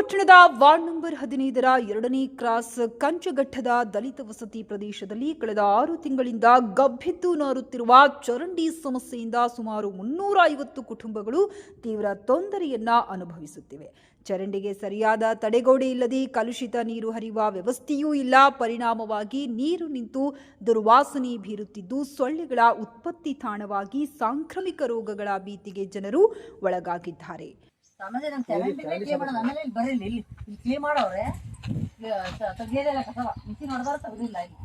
ಪಟ್ಟಣದ ward number ಹದಿನೈದರ ಎರಡನೇ ಕ್ರಾಸ್ ಕಂಚಘಟ್ಟದ ದಲಿತ ವಸತಿ ಪ್ರದೇಶದಲ್ಲಿ ಕಳೆದ ಆರು ತಿಂಗಳಿಂದ ಗಬ್ಬೆದ್ದು ನಾರುತ್ತಿರುವ ಚರಂಡಿ ಸಮಸ್ಯೆಯಿಂದ ಸುಮಾರು ಮುನ್ನೂರ ಐವತ್ತು ಕುಟುಂಬಗಳು ತೀವ್ರ ತೊಂದರೆಯನ್ನ ಅನುಭವಿಸುತ್ತಿವೆ. ಚರಂಡಿಗೆ ಸರಿಯಾದ ತಡೆಗೋಡೆ ಇಲ್ಲದೆ ಕಲುಷಿತ ನೀರು ಹರಿಯುವ ವ್ಯವಸ್ಥೆಯೂ ಇಲ್ಲ. ಪರಿಣಾಮವಾಗಿ ನೀರು ನಿಂತು ದುರ್ವಾಸನೆ ಬೀರುತ್ತಿದ್ದು, ಸೊಳ್ಳೆಗಳ ಉತ್ಪತ್ತಿ ತಾಣವಾಗಿ ಸಾಂಕ್ರಾಮಿಕ ರೋಗಗಳ ಭೀತಿಗೆ ಜನರು ಒಳಗಾಗಿದ್ದಾರೆ. ಆಮೇಲೆ ಕ್ಲೀನ್ ಮಾಡೋದು ಆಮೇಲೆ ಇಲ್ಲಿ ಬರ್ರಿ ಇಲ್ಲಿ ಇಲ್ಲಿ ಕ್ಲೀನ್ ಮಾಡವ್ರೆ ತೆಗಿಯೋದಿಲ್ಲ ಕಸವ ಮಿಷಿನ್ ಹೊಡೆದಾರ ತೆಗ್ದಿಲ್ಲ ಇಲ್ಲಿ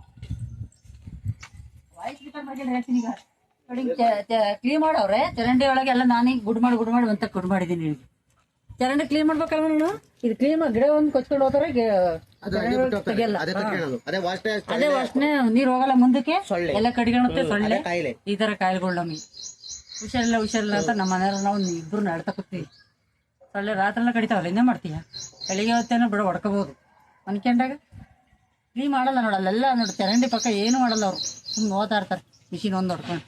ವಾಯ್ಸ್ ರಿಪೇರ್ ಮಾಡಿ ಹೇಳ್ತೀನಿ ಈಗ. ನೋಡಿ ಕ್ಲೀನ್ ಮಾಡವ್ರೆ ಚರಂಡಿ ಒಳಗೆ ಎಲ್ಲ ನಾನೀಗ ಗುಡ್ ಮಾಡಿ ಗುಡ್ ಮಾಡಿ ಅಂತ ಗುಡ್ ಮಾಡಿದ್ದೀನಿ ಇಲ್ಲಿ. ಚರಂಡಿ ಕ್ಲೀನ್ ಮಾಡ್ಬೇಕಲ್ಲ ನಾನು? ಇದು ಕ್ಲೀನ್ ಮಾಡಿ ಗಿಡ ಒಂದು ಕೊಚ್ಕೊಂಡು ಹೋದ್ರೆ ತೆಗಿಯಲ್ಲ. ಅದೇ ವಾಸನೆ ನೀರ್ ಹೋಗಲ್ಲ ಮುಂದಕ್ಕೆ? ಸೊಳ್ಳೆ. ಎಲ್ಲ ಕಡಿಗಣುತ್ತೆ ಸೊಳ್ಳೆ? ಕಾಯಿಲೆ. ಈ ತರ ಕಾಯಿಲೆಗಳು ನಮಗೆ. ಹುಷಾರಿಲ್ಲ ಹುಷಾರಿಲ್ಲ ಅಂತ ನಮ್ಮ ಮನೆಯವ್ರು ನಾವು ಇಬ್ರು ನಡ್ತಾ ಕೂತೀವಿ. ಸೊಳ್ಳೆ ರಾತ್ರಿ ಎಲ್ಲ ಕಡಿತಾವಲ್ಲ ಇನ್ನೇ ಮಾಡ್ತೀಯ? ಬೆಳಿಗ್ಗೆ ಹೊತ್ತೇನೋ ಬಿಡ ಹೊಡ್ಕೋಬಹುದು ಅನ್ಕೊಂಡಾಗ ಕ್ಲೀನ್ ಮಾಡಲ್ಲ ನೋಡಲ್ಲ ನೋಡಿ, ಚರಂಡಿ ಪಕ್ಕ ಏನು ಮಾಡಲ್ಲ ಅವರು. ಸುಮ್ಮನೆ ಓದ್ತಾ ಇರ್ತಾರೆ ಮಿಷಿನ್ ಒಂದು ಹೊಡ್ಕೊಂಡು.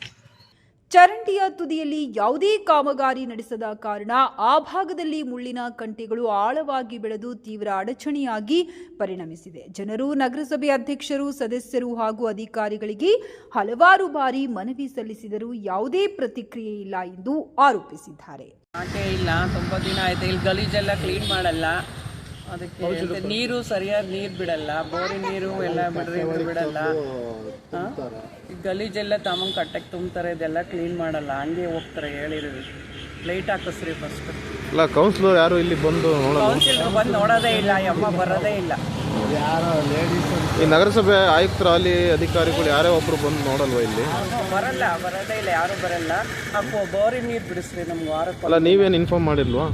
ಚರಂಡಿಯ ತುದಿಯಲ್ಲಿ ಯಾವುದೇ ಕಾಮಗಾರಿ ನಡೆಸದ ಕಾರಣ ಆ ಭಾಗದಲ್ಲಿ ಮುಳ್ಳಿನ ಕಂಟಿಗಳು ಆಳವಾಗಿ ಬೆಳೆದು ತೀವ್ರ ಅಡಚಣೆಯಾಗಿ ಪರಿಣಮಿಸಿದೆ. ಜನರು, ನಗರಸಭೆ ಅಧ್ಯಕ್ಷರು, ಸದಸ್ಯರು ಹಾಗೂ ಅಧಿಕಾರಿಗಳಿಗೆ ಹಲವಾರು ಬಾರಿ ಮನವಿ ಸಲ್ಲಿಸಿದರೂ ಯಾವುದೇ ಪ್ರತಿಕ್ರಿಯೆ ಇಲ್ಲ ಎಂದು ಆರೋಪಿಸಿದ್ದಾರೆ. ಆಟೆ ಇಲ್ಲ ತುಂಬ ದಿನ ಆಯ್ತು. ಇಲ್ಲಿ ಗಲೀಜೆಲ್ಲ ಕ್ಲೀನ್ ಮಾಡಲ್ಲ. ಅದಕ್ಕೆ ನೀರು ಸರಿಯಾಗಿ ನೀರು ಬಿಡಲ್ಲ. ಬೋರಿ ನೀರು ಎಲ್ಲ ಬಿಡ್ರಿ ಬಿಡಲ್ಲ. ಈ ಗಲೀಜೆಲ್ಲ ತಮಂಗ್ ಕಟ್ಟಕ್ಕೆ ತುಂಬ್ತಾರೆ ಇದೆಲ್ಲ ಕ್ಲೀನ್ ಮಾಡಲ್ಲ. ಹಂಗೆ ಹೋಗ್ತಾರೆ ಹೇಳಿರಿ ಲೈಟ್ ಹಾಕಿಸ್ರಿ ಫಸ್ಟ್ ಅಲ್ಲ ಕೌನ್ಸಿಲರ್ ಯಾರು ಇಲ್ಲಿ ಬಂದು ನೋಡೋದು ಕೌನ್ಸಿಲರ್ ಬಂದು ನೋಡೋದೇ ಇಲ್ಲ ಯಮ್ಮ ಅಮ್ಮ ಬರೋದೇ ಇಲ್ಲ. ಈ ನಗರಸಭೆ ಆಯುಕ್ತರು ಅಲ್ಲಿ ಅಧಿಕಾರಿಗಳು ಯಾರೇ ಒಬ್ರು ಬಂದು ನೋಡಲ್ವಾ ಇಲ್ಲಿ? ಬರಲ್ಲ ಬರೋದೇ ಇಲ್ಲ ಯಾರು ಬರಲ್ಲ. ಆ ಬೋರಿನ ನೀರು ಬಿಡಿಸ್ರಿ ನಮ್ಗೆ ವಾರಕ್ಕೆ ಅಲ್ಲ ನೀವೇನು ಇನ್ಫಾರ್ಮ್ ಮಾಡಿಲ್ವಾ?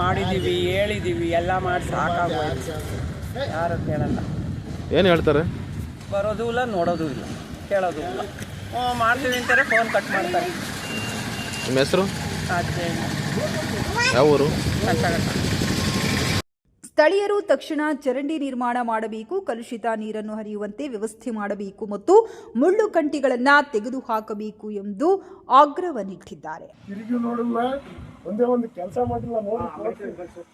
ಮಾಡಿದ್ದೀವಿ ಹೇಳಿದೀವಿ ಎಲ್ಲ ಮಾಡಿ ಸಾಕಾಗೋಯ್ತು. ಯಾರು ಕೇಳಲ್ಲ ಏನು ಹೇಳ್ತಾರೆ? ಬರೋದು ಇಲ್ಲ ನೋಡೋದು ಇಲ್ಲ ಕೇಳೋದು ಇಲ್ಲ. ಹ್ಞೂ ಮಾಡ್ತೀವಿ ಅಂತಾರೆ ಫೋನ್ ಕಟ್ ಮಾಡ್ತಾರೆ. ನಿಮ್ಮ ಹೆಸರು? ಅದೇ ಯಾವ ಊರು? ಸ್ಥಳೀಯರು ತಕ್ಷಣ ಚರಂಡಿ ನಿರ್ಮಾಣ ಮಾಡಬೇಕು ಕಲುಷಿತ ನೀರನ್ನು ಹರಿಯುವಂತೆ ವ್ಯವಸ್ಥೆ ಮಾಡಬೇಕು ಮತ್ತು ಮುಳ್ಳು ಕಂಟಿಗಳನ್ನು ತೆಗೆದುಹಾಕಬೇಕು ಎಂದು ಆಗ್ರಹವನ್ನಿಟ್ಟಿದ್ದಾರೆ ತಿರುಗಿ ನೋಡಿಲ್ಲ ಒಂದೇ ಒಂದು ಕೆಲಸ ಮಾಡಿಲ್ಲ ನೋಡಿ.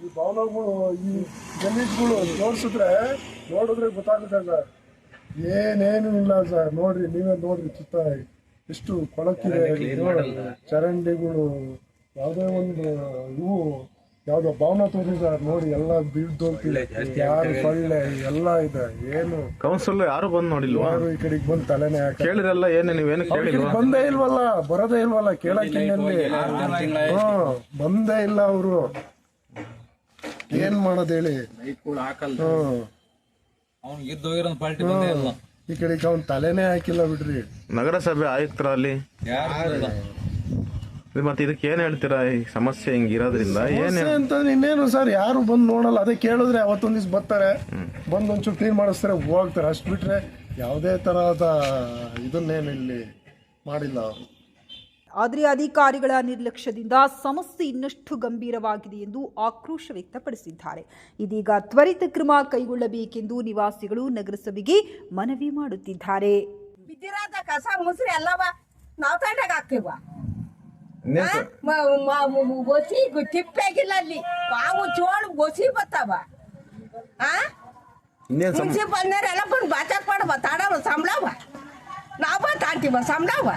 ಈ ಭವನಗಳು ಈ ಗಲೀಜ್ಗಳು ತೋರಿಸಿದ್ರೆ ನೋಡಿದ್ರೆ ಗೊತ್ತಾಗುತ್ತೆ ಸರ್. ಏನೇನು ಇಲ್ಲ ಸರ್. ನೋಡ್ರಿ ನೀವೇ ನೋಡ್ರಿ ಸುತ್ತ ಎಷ್ಟು ಕೊಳಕಿದೆ. ಚರಂಡಿಗಳು ಯಾವುದೇ ಒಂದು ಇವು ಯಾವ್ದೋ ಭವನ ತೋರಿ ನೋಡಿ ಎಲ್ಲ ಬಿದ್ದು ಯಾರು ಸೊಳ್ಳೆ ಎಲ್ಲ ಇದೆ ಏನು? ಕೌನ್ಸಿಲ್ ಯಾರು ಬಂದು ನೋಡಿಲ್ವಾ? ಯಾರು ಈ ಕಡೆಗೆ ಬಂದು ತಲೆನೇ ಹಾಕ ಕೇಳಿರಲ್ಲ ಏನು ನೀವೇನು ಕೇಳಿಲ್ವಾ? ಬಂದೇ ಇಲ್ವಲ್ಲ ಬರೋದೇ ಇಲ್ವಲ್ಲ ಕೇಳಕ್ಕೆ ಹ್ಮ್ ಬಂದೇ ಇಲ್ಲ ಅವರು. ಏನ್ ಮಾಡೋದ್ ಹೇಳಿ? ಹ್ಮ್. ಅವ್ನು ಗೆದ್ದು ಹೋಗಿರೋ ಪಾರ್ಟಿ ಬಂದೇ ಇಲ್ಲ. ಈ ಕಡೆಗೆ ಅವ್ನು ತಲೆನೇ ಹಾಕಿಲ್ಲ ಬಿಡ್ರಿ. ನಗರಸಭೆ ಆಯುಕ್ತರಲ್ಲಿ? ಯಾರು ಮತ್ತೆ ಇದಕ್ಕೆ ಏನು ಹೇಳ್ತೀರಾ? ಈ ಸಮಸ್ಯೆ ಹಿಂಗೆ ಇರೋದ್ರಿಂದ ಏನು ಸಮಸ್ಯೆ ಅಂತಂದ್ರೆ ಇನ್ನೇನು ಸರ್ ಯಾರು ಬಂದು ನೋಡಲ್ಲ. ಅದೇ ಕೇಳಿದ್ರೆ ಅವತ್ತೊಂದ್ ದಿವ್ಸ ಬರ್ತಾರೆ. ಬಂದು ಒಂಚೂರು ಕ್ಲೀನ್ ಮಾಡಿಸ್ತಾರೆ ಹೋಗ್ತಾರೆ. ಅಷ್ಟು ಬಿಟ್ರೆ ಯಾವುದೇ ತರಹದ ಇದನ್ನೇನು ಇಲ್ಲಿ ಮಾಡಿಲ್ಲ ಅವರು. ಆದರೆ ಅಧಿಕಾರಿಗಳ ನಿರ್ಲಕ್ಷ್ಯದಿಂದ ಸಮಸ್ಯೆ ಇನ್ನಷ್ಟು ಗಂಭೀರವಾಗಿದೆ ಎಂದು ಆಕ್ರೋಶ ವ್ಯಕ್ತಪಡಿಸಿದ್ದಾರೆ. ಇದೀಗ ತ್ವರಿತ ಕ್ರಮ ಕೈಗೊಳ್ಳಬೇಕೆಂದು ನಿವಾಸಿಗಳು ನಗರಸಭೆಗೆ ಮನವಿ ಮಾಡುತ್ತಿದ್ದಾರೆ. ಬಿದ್ದಿರೋದ ಕಸ ಮುಸ್ರಿ ಎಲ್ಲವ ನಾವ್ ತಂಡಾಗ ಹಾಕ್ತಿವ ಒಸಿ ತಿಪ್ಪೆಗಿಲ್ಲ ಅಲ್ಲಿ ಬಾವು ಚೋಳು ಒಸಿ ಬತ್ತಾವ. ಆ ಮುನ್ಸಿಪಲ್ನವ್ರು ಎಲ್ಲ ಬಂದು ಬಾಚಾಕ್ ಮಾಡವ ತಾಡವ ಸಂಬಳವ ನಾವ ತಾಂತೀವ ಸಂಬಳವ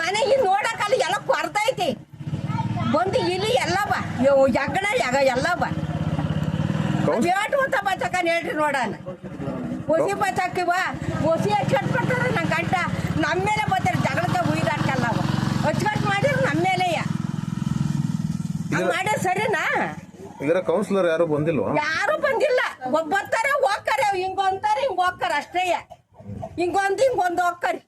ಮನೆಗೆ ನೋಡಕ್ಕಲ್ಲ ಎಲ್ಲ ಕೊರ್ತೈತಿ ಬಂದು ಇಲ್ಲಿ ಎಲ್ಲವ ಯಗಣ ಯಗ ಎಲ್ಲ ಬೇಟು ಅಂತ ಬಚ್ಚಕ ಹೇಳ್ರಿ ನೋಡೋಣ ಒಸಿ ಬಚ್ಚಾಕಿವ ಒಸಿ ಬರ್ತಾರೆ ನಂಗೆ ಗಂಟ. ನಮ್ಮ ಮೇಲೆ ಬರ್ತಾರೆ ಜಗಳಕ್ಕೆ ಉಯ್ದಾಡ್ಕಲ್ಲವ ಅಚ್ಚುಕಟ್ಟು ಮಾಡಿದ್ರೆ ನಮ್ಮ ಮೇಲೆಯ ಮಾಡಿದ್ರೆ ಸರಿನಾ? ಇದರ ಕೌನ್ಸಿಲರ್ ಯಾರು ಬಂದಿಲ್ಲ ಯಾರು ಬಂದಿಲ್ಲ. ಒಬ್ಬ ಬರ್ತಾರೆ ಹೋಗ್ತಾರೆ ಹಿಂಗ ಅಂತಾರೆ ಹಿಂಗ ಹೋಗ್ತಾರೆ ಅಷ್ಟೇ. ಹಿಂಗೊಂದು ಹಿಂಗೊಂದು ಹೋಗ್ತಾರೆ.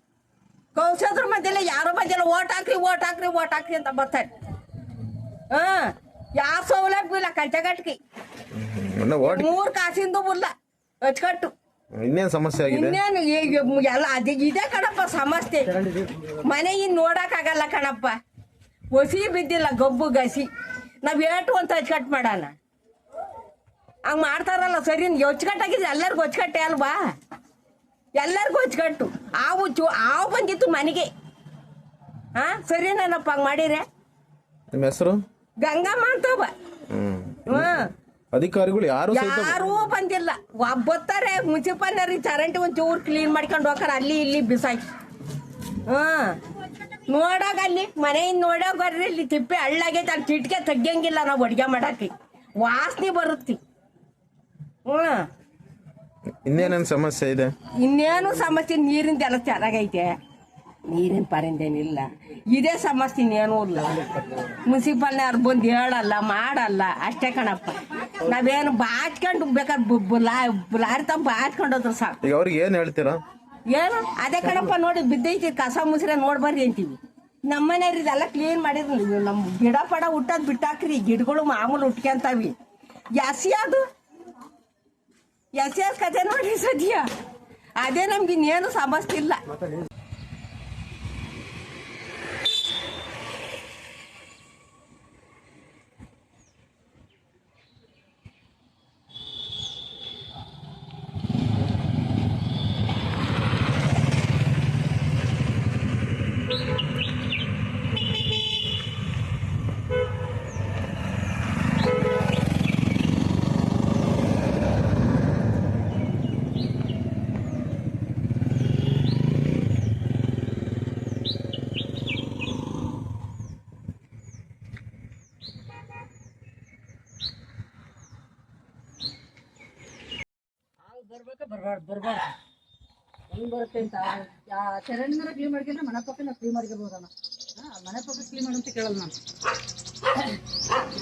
ಕೌನ್ಸಿಲರ್ ಬಂದಿಲ್ಲ ಯಾರು ಬಂದಿಲ್ಲ. ಓಟ್ ಹಾಕ್ರಿ ಓಟ್ ಹಾಕ್ರಿ ಓಟ್ ಹಾಕ್ರಿ ಅಂತ ಬರ್ತಾರೆ. ಹಾ ಯಾರ ಸೌಲಭ್ಯ ಇಲ್ಲ ಕಂಚಗಟ್ಟಿ ಮೊನ್ನೆ ವಾರ್ಡ್ ಮೂರ್ ಕಾಸಿಂದು ಬುಲ್ಲ ಅಚ್ಕಟ್ಟು ಇನ್ನೇನ್ ಸಮಸ್ಯೆ ಆಗಿದೆ? ಇನ್ನೇನು ಈ- ಎಲ್ಲ ಅದೇ ಇದೆ ಕಣಪ್ಪ ಸಮಸ್ಯೆ. ಮನೆ ಇನ್ ನೋಡಕ್ ಆಗಲ್ಲ ಕಣಪ್ಪ. ಒಸಿ ಬಿದ್ದಿಲ್ಲ ಗಬ್ಬು ಗಸಿ. ನಾವು ಏಟು ಅಂತ ಅಚ್ಕಟ್ಟು ಮಾಡೋಣ. ಹಂಗೆ ಮಾಡ್ತಾರಲ್ಲ ಸರಿ ಹೊಚ್ಕಟ್ಟಾಗಿದ್ರೆ ಎಲ್ಲರಿಗೂ ಹೊಚ್ಕಟ್ಟೆ ಅಲ್ವಾ? ಎಲ್ಲರಿಗೂ ಹೊಚ್ಕಟ್ಟು ಆವು ಚು ಆವು ಬಂದಿತ್ತು ಮನೆಗೆ. ಹಾ ಸರಿನಪ್ಪ ಹಂಗೆ ಮಾಡಿರೆ. ನಿಮ್ಮ ಹೆಸರು? ಗಂಗಮ್ಮ ಅಂತವ ಹ್ಮ್. ಅಧಿಕಾರಿಗಳು ಯಾರು ಯಾರೂ ಬಂದಿಲ್ಲ. ಒಬ್ಬ ಬರ್ತಾರೆ ಚರಂಟಿ ಚರಂಡಿ ಒಂದು ಚೂರು ಕ್ಲೀನ್ ಮಾಡ್ಕೊಂಡು ಹೋಗ್ತಾರೆ. ಅಲ್ಲಿ ಇಲ್ಲಿ ಬಿಸಾಕಿ. ಹಾ ನೋಡಾಗ ಅಲ್ಲಿ ಮನೆಯಿಂದ ನೋಡೋಗ ಬರ್ರಿ ಇಲ್ಲಿ ತಿಪ್ಪೆ ಹಳ್ಳಾಗೈತೆ ಅಲ್ಲಿ ಕಿಟ್ಕೆ ತಗ್ಗಂಗಿಲ್ಲ ನಾವು ಅಡ್ಗೆ ಮಾಡಕ್ಕೆ. ವಾಸನೆ ಬರುತ್ತೆ. ಹ್ಞೂ. ಇನ್ನೇನೇನು ಸಮಸ್ಯೆ ಇದೆ? ಇನ್ನೇನು ಸಮಸ್ಯೆ ನೀರಿನ ಜನ ಚೆನ್ನಾಗೈತೆ. ನೀರಿನ ಪರಿಂದೇನಿಲ್ಲ ಇದೇ ಸಮಸ್ಯೆ ಇನ್ನೇನು ಇಲ್ಲ. ಮುನ್ಸಿಪಾಲ್ನವ್ರು ಬಂದು ಹೇಳಲ್ಲ ಮಾಡಲ್ಲ. ಅಷ್ಟೇ ಕಣಪ್ಪ. ನಾವೇನು ಬಾಚ್ಕೊಂಡು ಬೇಕಾದ್ರೆ ಲಾರಿ ತಮ್ಮ ಬಾಚ್ಕೊಂಡು ಹೋದ್ರು ಸಾಕು. ಈಗ ಅವ್ರಿಗೆ ಏನು ಹೇಳ್ತೀರಾ? ಏನು? ಅದೇ ಕಣಪ್ಪ, ನೋಡಿ ಬಿದ್ದೈತಿ, ಕಸ ಮುಸ್ರೆ ನೋಡ್ಬಾರ್ರಿ ಅಂತೀವಿ. ನಮ್ಮನೆಯವ್ರು ಇದೆಲ್ಲ ಕ್ಲೀನ್ ಮಾಡಿದ್ರು. ನಮ್ಮ ಗಿಡ ಪಡ ಹುಟ್ಟದ್ ಬಿಟ್ಟಾಕ್ರಿ. ಗಿಡಗಳು ಮಾಮೂಲು ಉಟ್ಕೊಂತಾವಿ ಎಸಿ ಅದು ಎಸ್ ಕತೆ ನೋಡಿ ಸದ್ಯ. ಅದೇ ನಮ್ಗೆ ಇನ್ನೇನು ಸಮಸ್ಯೆ ಇಲ್ಲ. ಹೆಂಗ್ ಬರುತ್ತೆ ಅಂತ. ಚರಂಡಿನಾರ ಕ್ಲೀನ್ ಮಾಡ್ಕೊಂಡ್ರೆ ಮನೆ ಪಕ್ಕ ನಾವು ಕ್ಲೀನ್ ಮಾಡ್ಕೋಬೋದಣ್ಣ ಹಾಂ ಮನೆ ಪಕ್ಕ ಕ್ಲೀನ್ ಮಾಡಂತ ಕೇಳಲ್ಲ ನಾನು.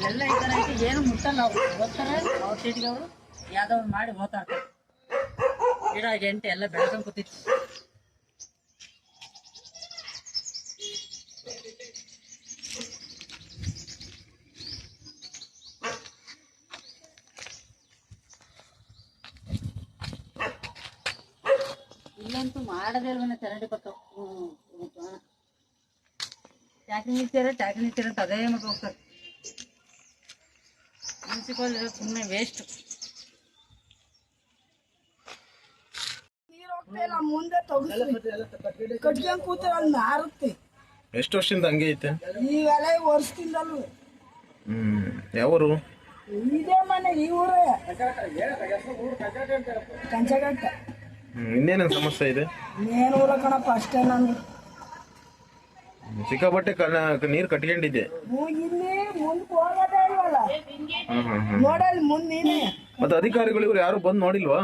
ಎಲ್ಲ ಈ ಥರ ಐತಿ, ಏನು ಮುಟ್ಟಲ್ಲ ಅವ್ರು. ಓದ್ತಾರೆ, ಅವ್ರ ಸೀಟ್ಗೆ ಅವರು ಯಾವ್ದೋ ಮಾಡಿ ಹೋಗ್ತಾರೆ ಗಿಡ, ಗೆಂಟೆ ಎಲ್ಲ ಬೆಳ್ಕೊಂಡ್ ಕೂತಿತ್ತು ಇಲ್ವನ ಚರಂಡಿ ಪಕ್ಕ? ಟ್ಯಾಕ್ರಿ ನಿಲ್ಸ್ಯಾರ ಟ್ಯಾಕ್ರಿ ನಿಲ್ಸ್ಯಾರ ಅಂತ ಅದೇ ಮಗ ಹೋಗ್ತಾರೆ ಮುನ್ಸಿಪಲ್ ಸುಮ್ಮನೆ ವೇಸ್ಟ್ ಮುಂದೆ ಕಟ್ಕೊಂಡ್ ಕೂತಾರೆ ಅಲ್ಲಿ ನಾರುತ್ತೆ. ಎಷ್ಟು ವರ್ಷದಿಂದ ಹಂಗೆ ಐತೆ? ವರ್ಷದಿಂದಲೂ. ಹ್ಮ್ ಯಾವರು? ಇದೇ ಮನೆ ಈ ಊರೇ. ಕಂಚಗಟ್ಟ ಇನ್ನೇನೇನು ಸಮಸ್ಯೆ ಇದೆ? ಕಣಪ್ಪ ಅಷ್ಟೇ ನಾನು ಸಿಕ್ಕಾಪಟ್ಟೆ ಕಣ ನೀರು ಕಟ್ಕೊಂಡಿದ್ದೆ. ಹ್ಞೂ ಇಲ್ಲಿ ಮುಂದೆ ಹೋಗೋದೇ ಇಲ್ವಲ್ಲ? ಹ್ಮ್ ಹ್ಮ್ ಹ್ಮ್. ನೋಡಲ್ಲಿ ಮುಂದೆ ನೀನೇ. ಮತ್ತೆ ಅಧಿಕಾರಿಗಳು ಇವ್ರು ಯಾರು ಬಂದು ನೋಡಿಲ್ವಾ?